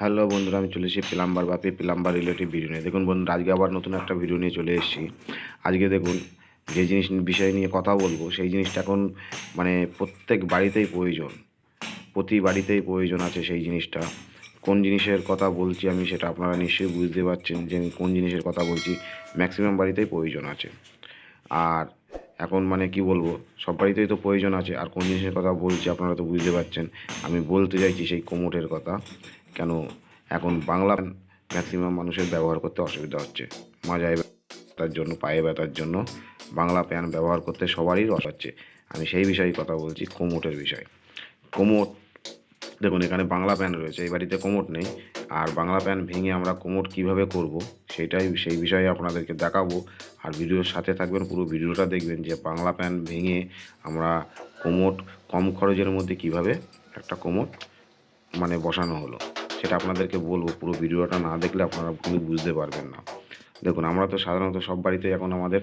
Hello বন্ধুরা, আমি চলে এসেছি plumber Bapi plumber relative video নিয়ে। দেখুন বন্ধু আজকে আবার নতুন একটা ভিডিও নিয়ে চলে এসেছি। আজকে দেখুন, যে জিনিস বিষয় নিয়ে কথা বলব, সেই জিনিসটা এখন মানে প্রত্যেক বাড়িতেই প্রয়োজন। প্রতি বাড়িতেই প্রয়োজন আছে সেই জিনিসটা। কোন জিনিসের কথা বলছি আমি সেটা আপনারা নিশ্চয়ই বুঝতে পারছেন যে আমি কোন জিনিসের কথা বলছি ম্যাক্সিমাম বাড়িতেই প্রয়োজন আছে। আর এখন মানে কি বলব, সব বাড়িতেই তো প্রয়োজন আছে, আর কোন জিনিসের কথা বলছি আপনারা তো বুঝতে পারছেন। আমি বলতে চাইছি সেই কোমোটের কথা। কেন এখন বাংলা ম্যাক্সিমাম মানুষের ব্যবহার করতে অসুবিধা হচ্ছে? মাজায় ব্যথার জন্য, পায়ে ব্যথার জন্য বাংলা প্যান ব্যবহার করতে সবারই রস হচ্ছে। আমি সেই বিষয়ে কথা বলছি, কোমোটের বিষয়। কোমোট, দেখুন, এখানে বাংলা প্যান রয়েছে, এই বাড়িতে কোমোট নেই। আর বাংলা প্যান ভেঙে আমরা কোমোট কীভাবে করব, সেটাই সেই বিষয়ে আপনাদেরকে দেখাবো। আর ভিডিওর সাথে থাকবেন, পুরো ভিডিওটা দেখবেন যে বাংলা প্যান ভেঙে আমরা কোমোট কম খরচের মধ্যে কীভাবে একটা কোমোট মানে বসানো হলো। সেটা আপনাদেরকে বলব। পুরো ভিডিওটা না দেখলে আপনারা কিন্তু বুঝতে পারবেন না। দেখুন, আমরা তো সাধারণত সব বাড়িতে এখন আমাদের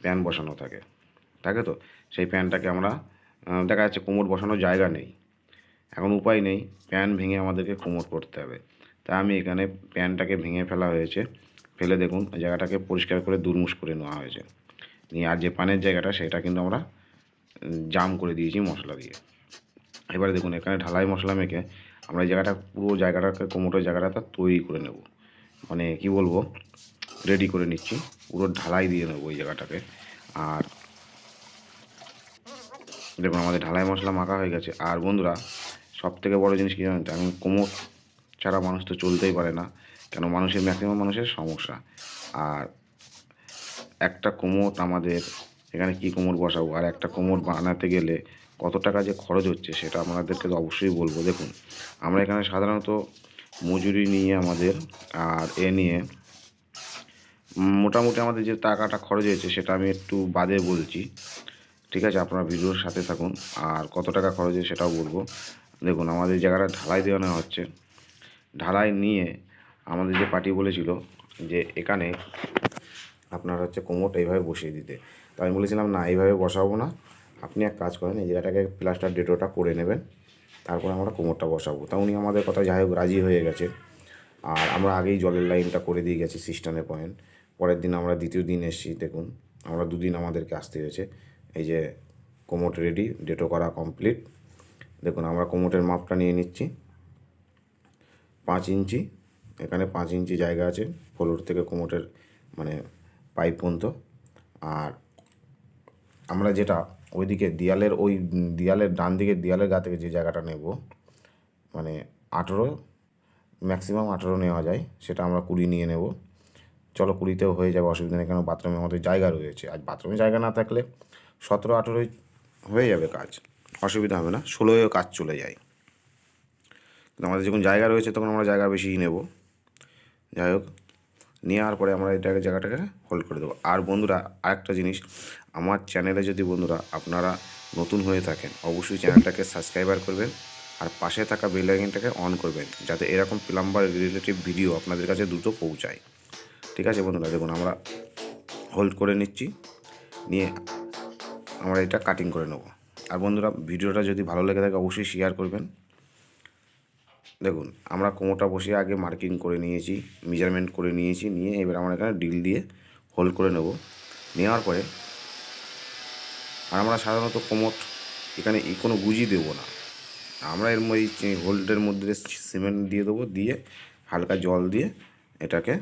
প্যান বসানো থাকে। থাকে তো? সেই প্যানটাকে আমরা দেখা যাচ্ছে কোমর বসানোর জায়গা নেই। এখন উপায় নেই, প্যান ভেঙে আমাদেরকে কোমর করতে হবে। তাই আমি এখানে প্যানটাকে ভেঙে ফেলা হয়েছে। ফেলে দেখুন জায়গাটাকে পরিষ্কার করে দুরমুশ করে নেওয়া হয়েছে। নিয়ে আর যে পানের জায়গাটা, সেটা কিন্তু আমরা জাম করে দিয়েছি মশলা দিয়ে। এবারে দেখুন, এখানে ঢালাই মশলা মেখে আমরা এই জায়গাটা, পুরো জায়গাটাকে কোমোটের জায়গাটা তৈরি করে নেব। মানে কি বলব রেডি করে নিচ্ছি। পুরো ঢালাই দিয়ে নেব ওই জায়গাটাকে। আর দেখুন, আমাদের ঢালাই মশলা মাখা হয়ে গেছে। আর বন্ধুরা সব থেকে বড়ো জিনিস কী জানেন? এখন কোমর ছাড়া মানুষ তো চলতেই পারে না, কেন মানুষের ম্যাক্সিমাম মানুষের সমস্যা। আর একটা কোমর আমাদের এখানে কি কোমর বসাবো? আর একটা কোমর বানাতে গেলে কত টাকা যে খরচ হচ্ছে সেটা আপনাদেরকে অবশ্যই বলব। দেখুন, আমরা এখানে সাধারণত মজুরি নিয়ে আমাদের আর এ নিয়ে মোটামুটি আমাদের যে টাকাটা খরচ হয়েছে সেটা আমি একটু বাদে বলছি। ঠিক আছে, আপনারা ভিডিওর সাথে থাকুন আর কত টাকা খরচ হয়েছে সেটাও বলব। দেখুন, আমাদের জায়গাটা ঢালাই দেওয়ানো হচ্ছে, ঢালাই নিয়ে আমাদের যে পার্টি বলেছিল যে এখানে আপনার হচ্ছে কোমরটা এইভাবে বসিয়ে দিতে। তো আমি বলেছিলাম, না, এইভাবে বসাবো না। আপনি এক কাজ করেন, এই জায়গাটাকে প্লাস্টার ডেটোটা করে নেবেন। তারপরে আমরা কোমরটা বসাবো। তা উনি আমাদের কথা যাই হোক রাজি হয়ে গেছে। আর আমরা আগেই জলের লাইনটা করে দিয়ে গেছি সিস্টানের পয়েন্ট। পরের দিন আমরা দ্বিতীয় দিন এসেছি, দেখুন, আমরা দুদিন আমাদেরকে আসতে হয়েছে। এই যে কোমোট রেডি ডেটো করা কমপ্লিট দেখুন, আমরা কোমোটের মাপটা নিয়ে নিচ্ছি। পাঁচ ইঞ্চি, এখানে পাঁচ ইঞ্চি জায়গা আছে, ফ্লোর থেকে কোমোটের মানে পাইপ পর্যন্ত। আর আমরা যেটা ওইদিকে দেয়ালের, ওই দেয়ালের ডান দিকে, দেয়ালের গা থেকে যে জায়গাটা নেব মানে আঠেরো ম্যাক্সিমাম আঠেরো নেওয়া যায়, সেটা আমরা কুড়ি নিয়ে নেব। চলো কুড়িতেও হয়ে যাবে, অসুবিধা নেই কারণ বাথরুমে আমাদের জায়গা রয়েছে। আর বাথরুমে জায়গা না থাকলে সতেরো, আঠেরোই হয়ে যাবে কাজ, অসুবিধা হবে না ষোলোয়ও কাজ চলে যায়। কিন্তু আমাদের যখন জায়গা রয়েছে, তখন আমরা জায়গা বেশিই নেব। যাই হোক নেওয়ার পরে আমরা এটাকে জায়গাটাকে হোল্ড করে দেবো। আর বন্ধুরা, আরেকটা জিনিস, আমার চ্যানেলে যদি বন্ধুরা আপনারা নতুন হয়ে থাকেন, অবশ্যই চ্যানেলটাকে সাবস্ক্রাইবার করবেন আর পাশে থাকা বেল আইকনটাকে অন করবেন, যাতে এরকম প্লাম্বার রিলেটিভ ভিডিও আপনাদের কাছে দ্রুত পৌঁছায়। ঠিক আছে বন্ধুরা, দেখুন আমরা হোল্ড করে নিচ্ছি, নিয়ে আমরা এটা কাটিং করে নেব। আর বন্ধুরা, ভিডিওটা যদি ভালো লেগে থাকে, অবশ্যই শেয়ার করবেন। দেখুন, আমরা কোমোটা বসিয়ে আগে মার্কিং করে নিয়েছি মেজারমেন্ট করে নিয়েছি, নিয়ে এবার আমরা এখানে ডিল দিয়ে হোল্ড করে নেব। নেওয়ার পরে আর আমরা সাধারণত কোমোট এখানে কোনো গুজি দেবো না। আমরা এর মধ্যে হোল্ডের মধ্যে সিমেন্ট দিয়ে দেবো, দিয়ে হালকা জল দিয়ে এটাকে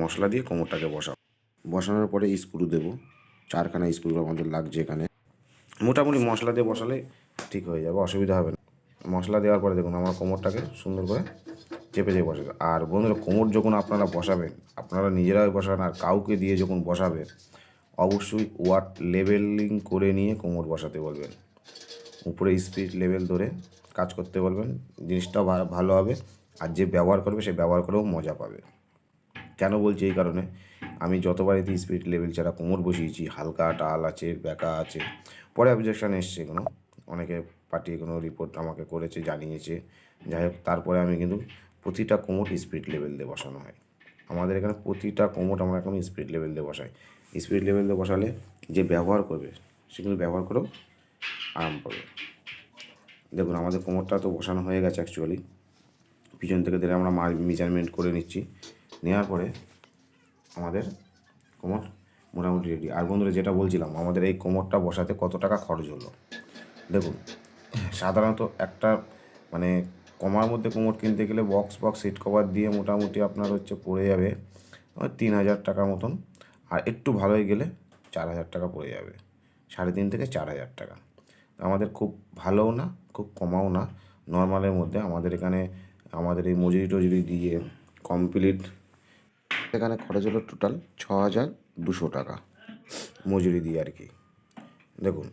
মশলা দিয়ে কোমরটাকে বসাবো। বসানোর পরে স্ক্রু দেবো, চারখানা স্ক্রু আমাদের লাগছে এখানে। মোটামুটি মশলা দিয়ে বসালে ঠিক হয়ে যাবে, অসুবিধা হবে না। মশলা দেওয়ার পরে দেখুন আমার কোমরটাকে সুন্দর করে চেপে চেপে বসাবে আর বন্ধুরা, কোমর যখন আপনারা বসাবেন, আপনারা নিজেরাই বসাবেন আর কাউকে দিয়ে যখন বসাবেন, অবশ্যই ওয়াট লেভেলিং করে নিয়ে কোমর বসাতে বলবেন। উপরে স্পিড লেভেল ধরে কাজ করতে বলবেন, জিনিসটাও ভা- ভালো হবে। আর যে ব্যবহার করবে, সে ব্যবহার করেও মজা পাবে। কেন বলছি এই কারণে? আমি যত বাড়িতে স্পিড লেভেল ছাড়া কোমর বসিয়েছি, হালকা টাল আছে, ব্যাকা আছে, পরে অবজেকশান এসছে কোনো, অনেকে পাঠিয়ে কোনো রিপোর্ট আমাকে করেছে, জানিয়েছে। যাই হোক, তারপরে আমি কিন্তু প্রতিটা কোমর স্পিড লেভেল দিয়ে বসানো হয়। আমাদের এখানে প্রতিটা কোমর আমরা এখন স্পিড লেভেল দিয়ে বসাই। স্পিড লেভেল দিয়ে বসালে যে ব্যবহার করবে, সে কিন্তু ব্যবহার করেও আরাম পাবে। দেখুন, আমাদের কোমরটা তো বসানো হয়ে গেছে অ্যাকচুয়ালি পিছন থেকে দিলে আমরা মেজারমেন্ট করে নিচ্ছি। নেওয়ার পরে আমাদের কোমর মোটামুটি রেডি আর বন্ধুরা, যেটা বলছিলাম, আমাদের এই কোমরটা বসাতে কত টাকা খরচ হলো? দেখুন সাধারণত একটা মানে কমার মধ্যে কোমর কিনতে গেলে বক্স বক্স সিট কভার দিয়ে মোটামুটি আপনার হচ্ছে পড়ে যাবে তিন হাজার টাকা মতন। আর একটু ভালোই গেলে চার হাজার টাকা পড়ে যাবে, সাড়ে তিন থেকে চার হাজার টাকা। আমাদের খুব ভালোও না, খুব কমাও না। নর্মালের মধ্যে আমাদের এখানে, আমাদের এই মজুরি টজুরি দিয়ে কমপ্লিট এখানে খরচ হলো টোটাল ছ হাজার দুশো টাকা মজুরি দিয়ে আর কি। দেখুন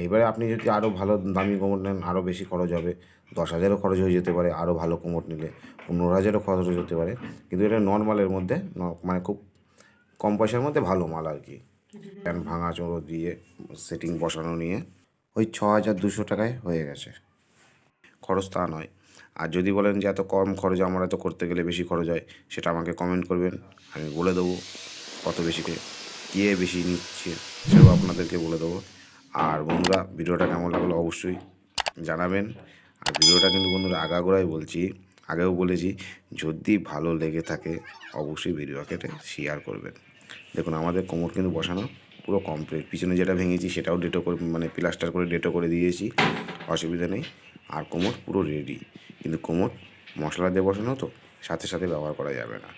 এইবারে আপনি যদি আরও ভালো দামি কোমর নেন আরও বেশি খরচ হবে। দশ হাজারও খরচ হয়ে যেতে পারে আরও ভালো কোমর নিলে। পনেরো হাজারও খরচ হয়ে যেতে পারে। কিন্তু এটা নর্মালের মধ্যে মানে খুব কম পয়সার মধ্যে ভালো মাল আর কি। ফ্যান ভাঙা চোড়ো দিয়ে সেটিং বসানো নিয়ে ওই ছ হাজার দুশো টাকায় হয়ে গেছে। খরচ তা নয়। আর যদি বলেন যে এত কম খরচ আমার এত করতে গেলে বেশি খরচ হয়, সেটা আমাকে কমেন্ট করবেন, আমি বলে দেবো। কত বেশি কে কে বেশি নিচ্ছে, সেটাও আপনাদেরকে বলে দেবো। আর বন্ধুরা, ভিডিওটা কেমন লাগল অবশ্যই জানাবেন। আর ভিডিওটা কিন্তু বন্ধুরা আগাগোড়াই বলছি, আগেও বলেছি, যদি ভালো লেগে থাকে অবশ্যই ভিডিও কেটে শেয়ার করবেন। দেখুন, আমাদের কোমর কিন্তু বসানো পুরো কমপ্লিট পিছনে যেটা ভেঙেছি সেটাও ডেটো করে মানে প্লাস্টার করে ডেটো করে দিয়েছি, অসুবিধা নেই। আর কোমর পুরো রেডি কিন্তু কোমর মশলা দিয়ে বসানো তো, সাথে সাথে ব্যবহার করা যাবে না।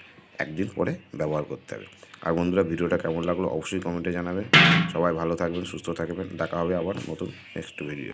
একদিন পরে ব্যবহার করতে হবে। আর বন্ধুরা, ভিডিওটা কেমন লাগল অবশ্যই কমেন্টে জানাবেন সবাই ভালো থাকবেন, সুস্থ থাকবেন। দেখা হবে আবার নতুন নেক্সট ভিডিও